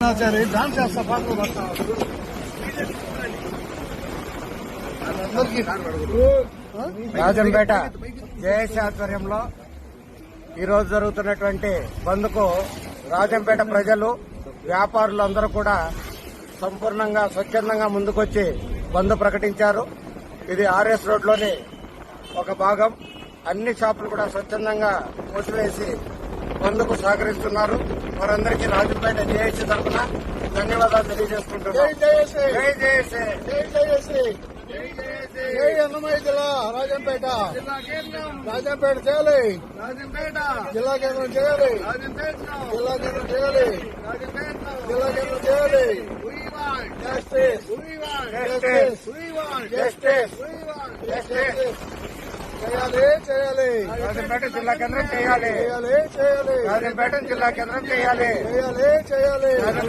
ఆచార్య dance చేస్తా పాటలు Rajampet JAC ఆధ్వర్యంలో ఈరోజు జరుగుతున్నటువంటి బంద్కు రాజంపేట ప్రజలు వ్యాపారులు అందరూ కూడా సంపూర్ణంగా స్వచ్ఛందంగా ముందుకొచ్చి బంద్ ప్రకటించారు. ఇది ఆర్ఎస్ రోడ్లోని ఒక భాగం. అన్ని షాపులు కూడా స్వచ్ఛందంగా మూసివేసి బంద్కు సహకరిస్తున్నారు. వారందరికీ రాజంపేట జేఏసీ తరఫున ధన్యవాదాలు తెలియజేసుకుంటున్నాం. అన్నమయ్య జిల్లా రాజంపేట. రాజంపేట చేయాలి. జిల్లా కేంద్రం చేయాలి. జిల్లా కేంద్రం చేయాలి. జిల్లా కేంద్రం చేయాలి. జస్టిస్. జస్టిస్. జస్టిస్. జస్టిస్. చేయాలి చేయాలి. రాజంపేట జిల్లా కేంద్రం చేయాలి. చేయాలి చేయాలి. రాజంపేట జిల్లా కేంద్రం చేయాలి. చేయాలి చేయాలి.